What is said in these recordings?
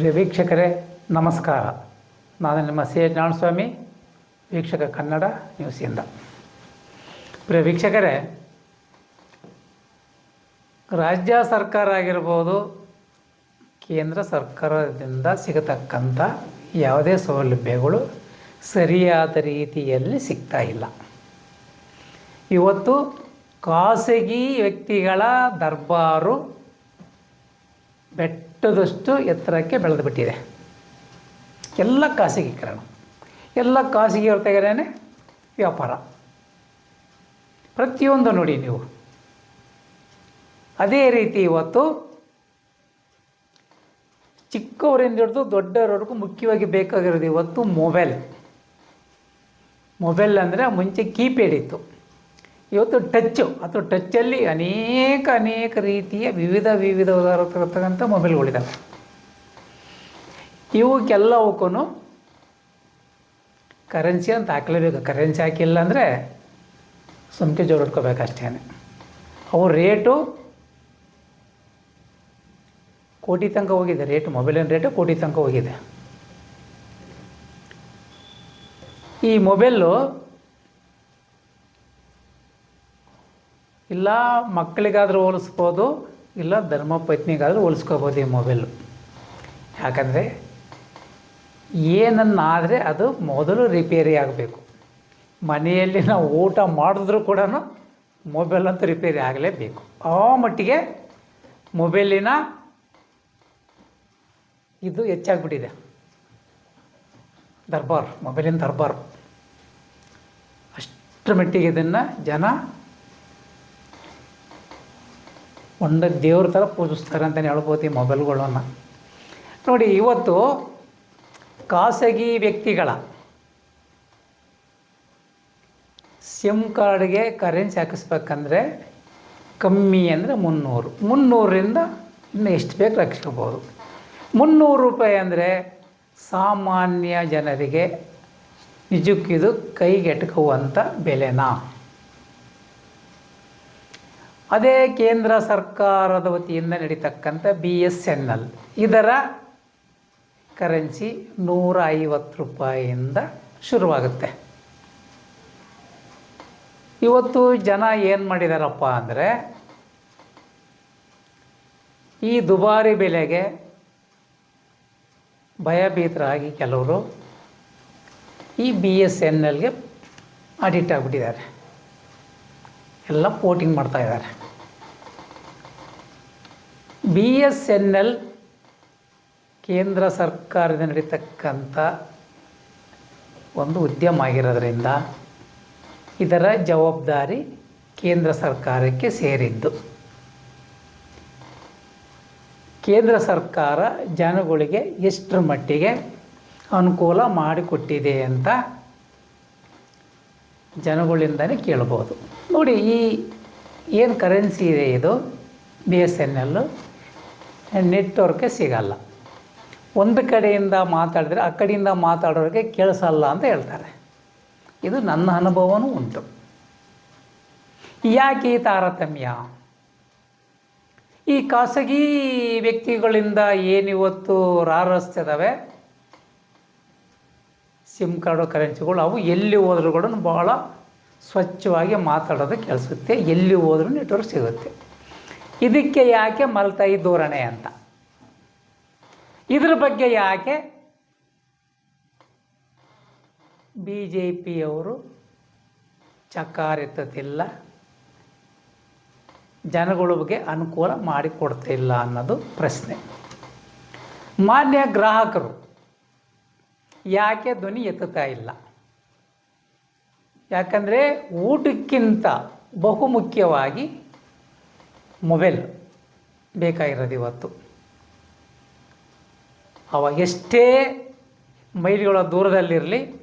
ಪ್ರಿಯ ವೀಕ್ಷಕರೇ, ನಮಸ್ಕಾರ. ನಾನು ನಿಮ್ಮ ಸಿ ಎಚ್ ನಾರಾಯಣಸ್ವಾಮಿ, ವೀಕ್ಷಕ ಕನ್ನಡ ನ್ಯೂಸಿಂದ ಪ್ರಿಯ ವೀಕ್ಷಕರೇ, ರಾಜ್ಯ ಸರ್ಕಾರ ಆಗಿರ್ಬೋದು, ಕೇಂದ್ರ ಸರ್ಕಾರದಿಂದ ಸಿಗತಕ್ಕಂಥ ಯಾವುದೇ ಸೌಲಭ್ಯಗಳು ಸರಿಯಾದ ರೀತಿಯಲ್ಲಿ ಸಿಗ್ತಾ ಇಲ್ಲ. ಇವತ್ತು ಖಾಸಗಿ ವ್ಯಕ್ತಿಗಳ ದರ್ಬಾರು ಬೆಟ್ಟದಷ್ಟು ಎತ್ತರಕ್ಕೆ ಬೆಳೆದು ಬಿಟ್ಟಿದೆ. ಎಲ್ಲ ಖಾಸಗೀಕರಣ ಎಲ್ಲ ಖಾಸಗಿ ತೆಗೆದೇ ವ್ಯಾಪಾರ. ಪ್ರತಿಯೊಂದು ನೋಡಿ ನೀವು. ಅದೇ ರೀತಿ ಇವತ್ತು ಚಿಕ್ಕವರಿಂದ ಹಿಡಿದು ದೊಡ್ಡವರವರೆಗೂ ಮುಖ್ಯವಾಗಿ ಬೇಕಾಗಿರೋದು ಇವತ್ತು ಮೊಬೈಲ್. ಮೊಬೈಲ್ ಅಂದರೆ ಮುಂಚೆ ಕೀಪ್ಯಾಡ್ ಇತ್ತು. ಇವತ್ತು ಟಚ್ಚು ಅಥವಾ ಟಚ್ಚಲ್ಲಿ ಅನೇಕ ಅನೇಕ ರೀತಿಯ ವಿವಿಧ ವಿವಿಧ ವಿವಿಧವಾಗಿರತಕ್ಕಂಥ ಮೊಬೈಲ್ಗಳಿದ್ದಾವೆ ಇವಕ್ಕೆಲ್ಲವಕ್ಕೂ ಕರೆನ್ಸಿ ಅಂತ ಹಾಕಲೇಬೇಕು. ಕರೆನ್ಸಿ ಹಾಕಿಲ್ಲ ಅಂದರೆ ಸುಮ್ಕೆ ಜೋರು ಇಟ್ಕೋಬೇಕಷ್ಟೇ ಅವು ರೇಟು ಕೋಟಿ ತನಕ ಹೋಗಿದೆ. ರೇಟ್ ಮೊಬೈಲಿನ ರೇಟು ಕೋಟಿ ತನಕ ಹೋಗಿದೆ. ಈ ಮೊಬೈಲು ಇಲ್ಲ ಮಕ್ಕಳಿಗಾದರೂ ಹೋಲಿಸ್ಬೋದು, ಇಲ್ಲ ಧರ್ಮಪತ್ನಿಗಾದರೂ ಹೋಲಿಸ್ಕೋಬೋದು ಈ ಮೊಬೈಲು ಯಾಕಂದರೆ ಏನನ್ನಾದರೆ ಅದು ಮೊದಲು ರಿಪೇರಿ ಆಗಬೇಕು. ಮನೆಯಲ್ಲಿ ನಾವು ಊಟ ಮಾಡಿದ್ರೂ ಕೂಡ ಮೊಬೈಲ್ ಅಂತೂ ರಿಪೇರಿ ಆಗಲೇಬೇಕು. ಆ ಮಟ್ಟಿಗೆ ಮೊಬೈಲಿನ ಇದು ಹೆಚ್ಚಾಗ್ಬಿಟ್ಟಿದೆ. ದರ್ಬಾರ್ ಮೊಬೈಲಿನ ದರ್ಬಾರ್. ಅಷ್ಟರ ಮಟ್ಟಿಗೆ ಇದನ್ನು ಜನ ಒಂದು ದೇವ್ರ ಥರ ಪೂಜಿಸ್ತಾರೆ ಅಂತಲೇ ಹೇಳ್ಬೋದು ಈ ಮೊಬೈಲ್ಗಳನ್ನು ನೋಡಿ, ಇವತ್ತು ಖಾಸಗಿ ವ್ಯಕ್ತಿಗಳ ಸಿಮ್ ಕಾರ್ಡ್ಗೆ ಕರೆನ್ಸಿ ಹಾಕಿಸ್ಬೇಕಂದ್ರೆ ಕಮ್ಮಿ ಅಂದರೆ ಮುನ್ನೂರು. ಮುನ್ನೂರರಿಂದ ಇನ್ನು ಎಷ್ಟು ಬೇಕು ರಕ್ಷಿಸ್ಬೋದು ಮುನ್ನೂರು ರೂಪಾಯಿ ಅಂದರೆ ಸಾಮಾನ್ಯ ಜನರಿಗೆ ನಿಜಕ್ಕಿದು ಕೈಗೆಟಕುವಂಥ ಬೆಲೆನಾ? ಅದೇ ಕೇಂದ್ರ ಸರ್ಕಾರದ ವತಿಯಿಂದ ನಡೀತಕ್ಕಂಥ ಬಿ ಎಸ್ ಎನ್ ಎಲ್ ಇದರ ಕರೆನ್ಸಿ ನೂರ ಐವತ್ತು ರೂಪಾಯಿಯಿಂದ ಶುರುವಾಗುತ್ತೆ. ಇವತ್ತು ಜನ ಏನು ಮಾಡಿದಾರಪ್ಪ ಅಂದರೆ, ಈ ದುಬಾರಿ ಬೆಲೆಗೆ ಭಯಭೀತರಾಗಿ ಕೆಲವರು ಈ ಬಿ ಎಸ್ ಎನ್ ಎಲ್ಗೆ ಅಡಿಕ್ಟ್ ಆಗಿಬಿಟ್ಟಿದ್ದಾರೆ. ಎಲ್ಲ ಪೋಟಿಂಗ್ ಮಾಡ್ತಾ ಇದ್ದಾರೆ. ಬಿ ಎಸ್ ಎನ್ ಎಲ್ ಕೇಂದ್ರ ಸರ್ಕಾರದ ನಡೀತಕ್ಕಂಥ ಒಂದು ಉದ್ಯಮ ಆಗಿರೋದ್ರಿಂದ ಇದರ ಜವಾಬ್ದಾರಿ ಕೇಂದ್ರ ಸರ್ಕಾರಕ್ಕೆ ಸೇರಿದ್ದು. ಕೇಂದ್ರ ಸರ್ಕಾರ ಜನಗಳಿಗೆ ಎಷ್ಟರ ಮಟ್ಟಿಗೆ ಅನುಕೂಲ ಮಾಡಿಕೊಟ್ಟಿದೆ ಅಂತ ಜನಗಳಿಂದಲೇ ಕೇಳ್ಬೋದು ನೋಡಿ, ಈ ಏನು ಕರೆನ್ಸಿ ಇದೆ ಇದು? ಬಿ ಎಸ್ ಎನ್ ಎಲ್ಲು ನೆಟ್ವರ್ಕೆ ಸಿಗಲ್ಲ. ಒಂದು ಕಡೆಯಿಂದ ಮಾತಾಡಿದ್ರೆ ಆ ಕಡೆಯಿಂದ ಮಾತಾಡೋರಿಗೆ ಕೇಳಿಸಲ್ಲ ಅಂತ ಹೇಳ್ತಾರೆ. ಇದು ನನ್ನ ಅನುಭವವೂ ಉಂಟು. ಯಾಕೆ ಈ ತಾರತಮ್ಯ? ಈ ಖಾಸಗಿ ವ್ಯಕ್ತಿಗಳಿಂದ ಏನಿವತ್ತು ರಾರಸ್ತಿದ್ದಾವೆ ಸಿಮ್ ಕಾರ್ಡು ಕರೆನ್ಸಿಗಳು ಅವು ಎಲ್ಲಿ ಹೋದ್ರೂ ಕೂಡ ಭಾಳ ಸ್ವಚ್ಛವಾಗಿ ಮಾತಾಡೋದು ಕೆಲಸುತ್ತೆ ಎಲ್ಲಿ ಹೋದ್ರೂ ನೆಟ್ವರ್ಕ್ ಸಿಗುತ್ತೆ. ಇದಕ್ಕೆ ಯಾಕೆ ಮಲ್ತಾಯಿ ಧೋರಣೆ ಅಂತ? ಇದ್ರ ಬಗ್ಗೆ ಯಾಕೆ ಬಿ ಜೆ ಪಿಯವರು ಜನಗಳ ಜನಗಳಿಗೆ ಅನುಕೂಲ ಮಾಡಿಕೊಡ್ತಿಲ್ಲ ಅನ್ನೋದು ಪ್ರಶ್ನೆ. ಮಾನ್ಯ ಗ್ರಾಹಕರು ಯಾಕೆ ಧ್ವನಿ ಎತ್ತುತ್ತಾ ಇಲ್ಲ? ಯಾಕಂದರೆ ಊಟಕ್ಕಿಂತ ಬಹುಮುಖ್ಯವಾಗಿ ಮೊಬೈಲ್ ಬೇಕಾಗಿರೋದು ಇವತ್ತು. ಅವ ಎಷ್ಟೇ ಮೈಲಿಗಳ ದೂರದಲ್ಲಿರಲಿ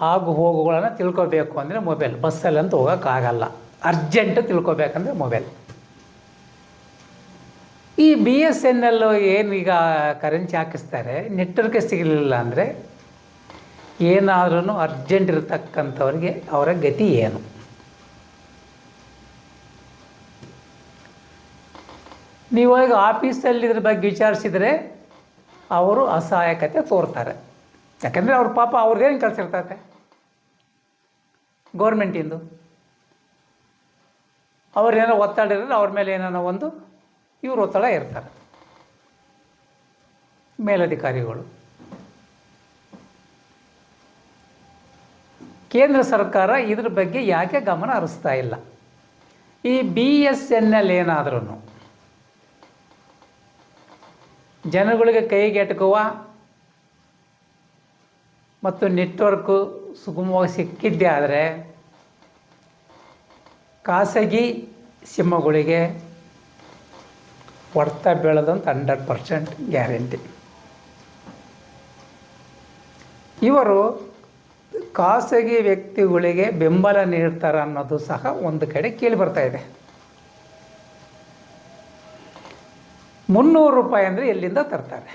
ಆಗು ಹೋಗುಗಳನ್ನು ತಿಳ್ಕೊಬೇಕು ಅಂದರೆ ಮೊಬೈಲ್. ಬಸ್ಸಲ್ಲಂತೂ ಹೋಗೋಕ್ಕಾಗಲ್ಲ. ಅರ್ಜೆಂಟ್ ತಿಳ್ಕೊಬೇಕಂದ್ರೆ ಮೊಬೈಲ್. ಈ ಬಿ ಎಸ್ ಎನ್ ಎಲ್ ಏನು ಈಗ ಕರೆನ್ಸಿ ಹಾಕಿಸ್ತಾರೆ? ನೆಟ್ವರ್ಕ್ ಸಿಗಲಿಲ್ಲ ಅಂದರೆ ಏನಾದ್ರೂ ಅರ್ಜೆಂಟ್ ಇರತಕ್ಕಂಥವ್ರಿಗೆ ಅವರ ಗತಿ ಏನು? ನೀವು ಈಗ ಆಫೀಸಲ್ಲಿ ಇದ್ರ ಬಗ್ಗೆ ವಿಚಾರಿಸಿದರೆ ಅವರು ಅಸಹಾಯಕತೆ ತೋರ್ತಾರೆ. ಯಾಕಂದರೆ ಅವ್ರ ಪಾಪ ಅವ್ರದ್ದೇನು ಕೆಲಸ ಇರ್ತೈತೆ? ಗೌರ್ಮೆಂಟಿಂದು ಅವ್ರೇನೋ ಒತ್ತಡ ಇರೋದು ಅವ್ರ ಮೇಲೆ ಏನೋ ಒಂದು ಇವ್ರು ಒತ್ತಡ ಇರ್ತಾರೆ. ಮೇಲಧಿಕಾರಿಗಳು. ಕೇಂದ್ರ ಸರ್ಕಾರ ಇದ್ರ ಬಗ್ಗೆ ಯಾಕೆ ಗಮನ ಹರಿಸ್ತಾ ಇಲ್ಲ? ಈ ಬಿ ಎಸ್ ಎನ್ ಎಲ್ ಏನಾದ್ರೂ ಜನಗಳಿಗೆ ಕೈಗೆಟಕುವ ಮತ್ತು ನೆಟ್ವರ್ಕು ಸುಗಮವಾಗಿ ಸಿಕ್ಕಿದ್ದೆ ಆದರೆ ಖಾಸಗಿ ಸಿಂಹಗಳಿಗೆ ಹೊಡ್ತ ಬೀಳೋದಂತ ಹಂಡ್ರೆಡ್ ಪರ್ಸೆಂಟ್ ಗ್ಯಾರಂಟಿ ಇವರು ಖಾಸಗಿ ವ್ಯಕ್ತಿಗಳಿಗೆ ಬೆಂಬಲ ನೀಡ್ತಾರೆ ಅನ್ನೋದು ಸಹ ಒಂದು ಕಡೆ ಕೇಳಿ ಬರ್ತಾ ಇದೆ. ಮುನ್ನೂರು ರೂಪಾಯಿ ಅಂದರೆ ಎಲ್ಲಿಂದ ತರ್ತಾರೆ?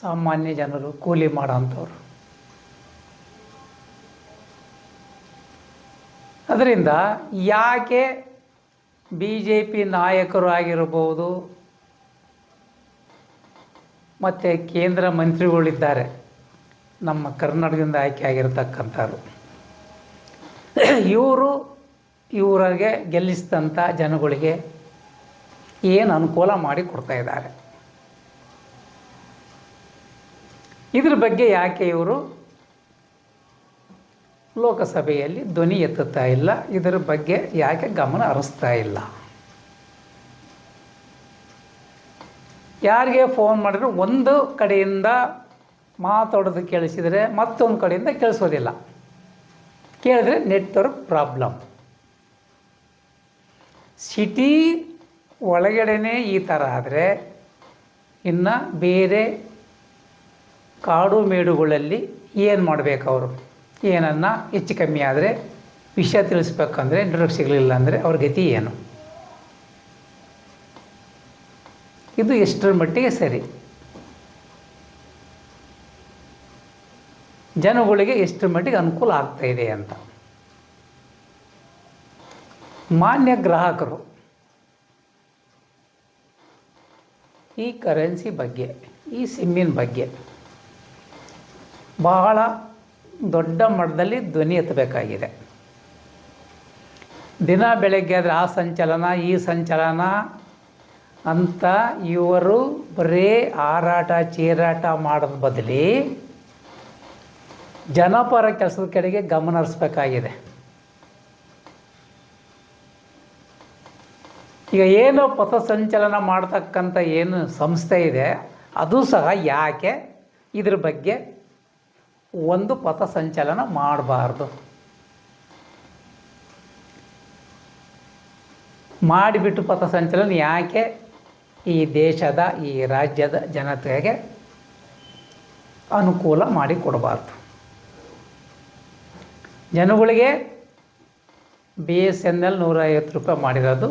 ಸಾಮಾನ್ಯ ಜನರು ಕೂಲಿ ಮಾಡೋಂಥವ್ರು ಅದರಿಂದ ಯಾಕೆ ಬಿ ಜೆ ಪಿ ನಾಯಕರು ಆಗಿರಬಹುದು ಮತ್ತು ಕೇಂದ್ರ ಮಂತ್ರಿಗಳಿದ್ದಾರೆ? ನಮ್ಮ ಕರ್ನಾಟಕದಿಂದ ಆಯ್ಕೆ ಆಗಿರತಕ್ಕಂಥವ್ರು. ಇವರು ಇವರಿಗೆ ಗೆಲ್ಲಿಸಿದಂಥ ಜನಗಳಿಗೆ ಏನು ಅನುಕೂಲ ಮಾಡಿ ಕೊಡ್ತಾ ಇದ್ದಾರೆ? ಇದ್ರ ಬಗ್ಗೆ ಯಾಕೆ ಇವರು ಲೋಕಸಭೆಯಲ್ಲಿ ಧ್ವನಿ ಎತ್ತುತ್ತಾ ಇಲ್ಲ. ಇದರ ಬಗ್ಗೆ ಯಾಕೆ ಗಮನ ಹರಿಸ್ತಾ ಇಲ್ಲ? ಯಾರಿಗೆ ಫೋನ್ ಮಾಡಿದ್ರು? ಒಂದು ಕಡೆಯಿಂದ ಮಾತಾಡೋದು ಕೇಳಿಸಿದರೆ ಮತ್ತೊಂದು ಕಡೆಯಿಂದ ಕೇಳಿಸೋದಿಲ್ಲ. ಕೇಳಿದ್ರೆ ನೆಟ್ವರ್ಕ್ ಪ್ರಾಬ್ಲಮ್. ಸಿಟಿ ಒಳಗಡೆನೇ ಈ ಥರ ಆದರೆ ಇನ್ನು ಬೇರೆ ಕಾಡು ಮೇಡುಗಳಲ್ಲಿ ಏನು ಮಾಡಬೇಕು ಅವರು? ಏನನ್ನ ಹೆಚ್ಚು ಕಮ್ಮಿ ಆದರೆ ವಿಷಯ ತಿಳಿಸ್ಬೇಕಂದ್ರೆ ನೆಟ್ವರ್ಕ್ ಸಿಗಲಿಲ್ಲ ಅಂದರೆ ಅವ್ರ ಗತಿ ಏನು? ಇದು ಎಷ್ಟರ ಮಟ್ಟಿಗೆ ಸರಿ? ಜನಗಳಿಗೆ ಎಷ್ಟರ ಮಟ್ಟಿಗೆ ಅನುಕೂಲ ಆಗ್ತಾ ಇದೆ ಅಂತ. ಮಾನ್ಯ ಗ್ರಾಹಕರು, ಈ ಕರೆನ್ಸಿ ಬಗ್ಗೆ, ಈ ಸಿಮ್ಮಿನ ಬಗ್ಗೆ ಬಹಳ ದೊಡ್ಡ ಮಟ್ಟದಲ್ಲಿ ಧ್ವನಿ ಎತ್ತಬೇಕಾಗಿದೆ. ದಿನ ಬೆಳಗ್ಗೆ ಆದರೆ ಆ ಸಂಚಲನ, ಈ ಸಂಚಲನ ಅಂತ ಇವರು ಬರೀ ಹಾರಾಟ, ಚೀರಾಟ ಮಾಡೋದ ಬದಲಿ ಜನಪರ ಕೆಲಸದ ಕಡೆಗೆ ಗಮನ ಹರಿಸ್ಬೇಕಾಗಿದೆ. ಈಗ ಏನು ಪಥಸಂಚಲನ ಮಾಡ್ತಕ್ಕಂಥ ಏನು ಸಂಸ್ಥೆ ಇದೆ, ಅದು ಸಹ ಯಾಕೆ ಇದ್ರ ಬಗ್ಗೆ ಒಂದು ಪಥ ಸಂಚಲನ ಮಾಡಬಾರ್ದು. ಮಾಡಿಬಿಟ್ಟು ಪಥ ಸಂಚಲನ ಯಾಕೆ? ಈ ದೇಶದ, ಈ ರಾಜ್ಯದ ಜನತೆಗೆ ಅನುಕೂಲ ಮಾಡಿ ಕೊಡಬಾರ್ದು. ಜನಗಳಿಗೆ ಬಿ ಎಸ್ ಎನ್ ಎಲ್ ನೂರೈವತ್ತು ರೂಪಾಯಿ ಮಾಡಿರೋದು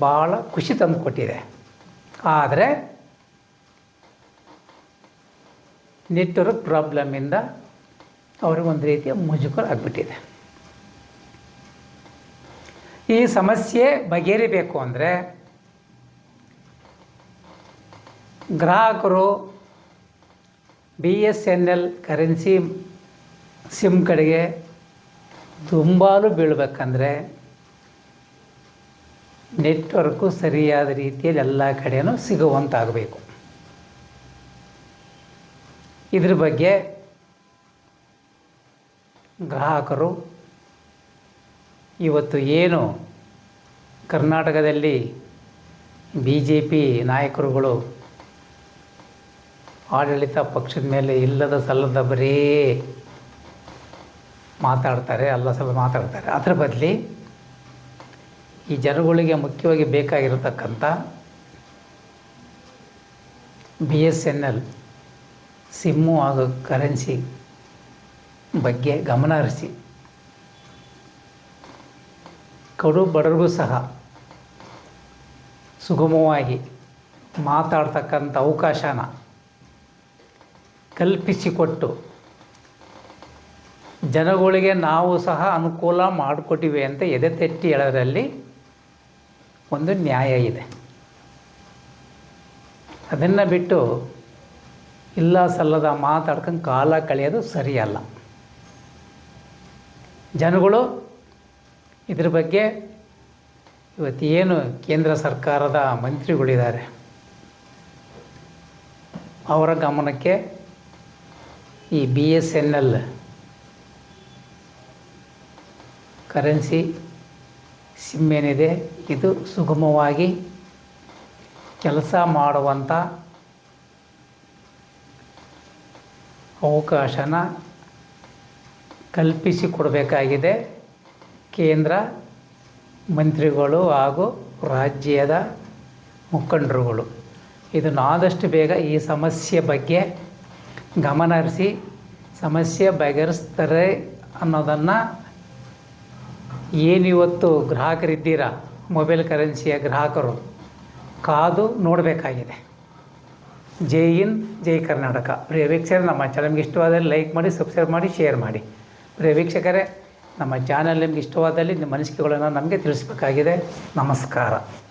ಭಾಳ ಖುಷಿ ತಂದು ಕೊಟ್ಟಿದೆ ಆದರೆ ನೆಟ್ವರ್ಕ್ ಪ್ರಾಬ್ಲಮಿಂದ ಅವ್ರಿಗೆ ಒಂದು ರೀತಿಯ ಮುಜುಗರ ಆಗಿಬಿಟ್ಟಿದೆ. ಈ ಸಮಸ್ಯೆ ಬಗೆಹರಿಬೇಕು ಅಂದರೆ ಗ್ರಾಹಕರು B S N L currency SIM ಕಡೆಗೆ ದುಂಬಾಲು ಬೀಳಬೇಕಂದ್ರೆ ನೆಟ್ವರ್ಕು ಸರಿಯಾದ ರೀತಿಯಲ್ಲಿ ಎಲ್ಲ ಕಡೆಯೂ ಸಿಗುವಂತಾಗಬೇಕು. ಇದ್ರ ಬಗ್ಗೆ ಗ್ರಾಹಕರು ಇವತ್ತು ಏನು ಕರ್ನಾಟಕದಲ್ಲಿ ಬಿ ಜೆ ಪಿ ನಾಯಕರುಗಳು ಆಡಳಿತ ಪಕ್ಷದ ಮೇಲೆ ಇಲ್ಲದ ಸಲ್ಲದ ಬರೀ ಮಾತಾಡ್ತಾರೆ, ಅಲ್ಲ ಸಲ ಮಾತಾಡ್ತಾರೆ. ಅದರ ಬದಲಿ ಈ ಜನಗಳಿಗೆ ಮುಖ್ಯವಾಗಿ ಬೇಕಾಗಿರತಕ್ಕಂಥ B S N L SIM ಹಾಗೂ ಕರೆನ್ಸಿ ಬಗ್ಗೆ ಗಮನ ಹರಿಸಿ. ಕಡು ಬಡರಿಗೂ ಸಹ ಸುಗಮವಾಗಿ ಮಾತಾಡ್ತಕ್ಕಂಥ ಅವಕಾಶನ ಕಲ್ಪಿಸಿಕೊಟ್ಟು ಜನಗಳಿಗೆ ನಾವು ಸಹ ಅನುಕೂಲ ಮಾಡಿಕೊಟ್ಟಿವೆ ಅಂತ ಎದೆ ತಟ್ಟಿ ಹೇಳೋದ್ರಲ್ಲಿ ಒಂದು ನ್ಯಾಯ ಇದೆ. ಅದನ್ನು ಬಿಟ್ಟು ಇಲ್ಲ ಸಲ್ಲದ ಮಾತಾಡ್ಕೊಂಡು ಕಾಲ ಕಳೆಯೋದು ಸರಿಯಲ್ಲ. ಜನಗಳು ಇದ್ರ ಬಗ್ಗೆ ಇವತ್ತು ಏನು ಕೇಂದ್ರ ಸರ್ಕಾರದ ಮಂತ್ರಿಗಳಿದ್ದಾರೆ, ಅವರ ಗಮನಕ್ಕೆ ಈ B S N L currency SIM ಏನಿದೆ, ಇದು ಸುಗಮವಾಗಿ ಕೆಲಸ ಮಾಡುವಂಥ ಅವಕಾಶನ ಕಲ್ಪಿಸಿಕೊಡಬೇಕಾಗಿದೆ ಕೇಂದ್ರ ಮಂತ್ರಿಗಳು ಹಾಗೂ ರಾಜ್ಯದ ಮುಖಂಡರುಗಳು. ಇದನ್ನು ಆದಷ್ಟು ಬೇಗ ಈ ಸಮಸ್ಯೆ ಬಗ್ಗೆ ಗಮನ ಹರಿಸಿ, ಸಮಸ್ಯೆ ಬಗೆಹರಿಸ್ತಾರೆ ಅನ್ನೋದನ್ನು ಏನಿವತ್ತು ಗ್ರಾಹಕರಿದ್ದೀರಾ? ಮೊಬೈಲ್ ಕರೆನ್ಸಿಯ ಗ್ರಾಹಕರು. ಕಾದು ನೋಡಬೇಕಾಗಿದೆ. ಜೈ ಇನ್ ಜೈ ಕರ್ನಾಟಕ. ಪ್ರಿಯ ವೀಕ್ಷಕರೇ, ನಮ್ಮ ಚಾನಲ್ ನಿಮಗೆ ಇಷ್ಟವಾದಲ್ಲಿ ಲೈಕ್ ಮಾಡಿ ಸಬ್ಸ್ಕ್ರೈಬ್ ಮಾಡಿ ಶೇರ್ ಮಾಡಿ. ಪ್ರಿಯ ವೀಕ್ಷಕರೇ, ನಮ್ಮ ಚಾನಲ್ ನಿಮಗೆ ಇಷ್ಟವಾದಲ್ಲಿ ನಿಮ್ಮ ಅನಿಸಿಕೆಗಳನ್ನು ನಮಗೆ ತಿಳಿಸ್ಬೇಕಾಗಿದೆ. ನಮಸ್ಕಾರ.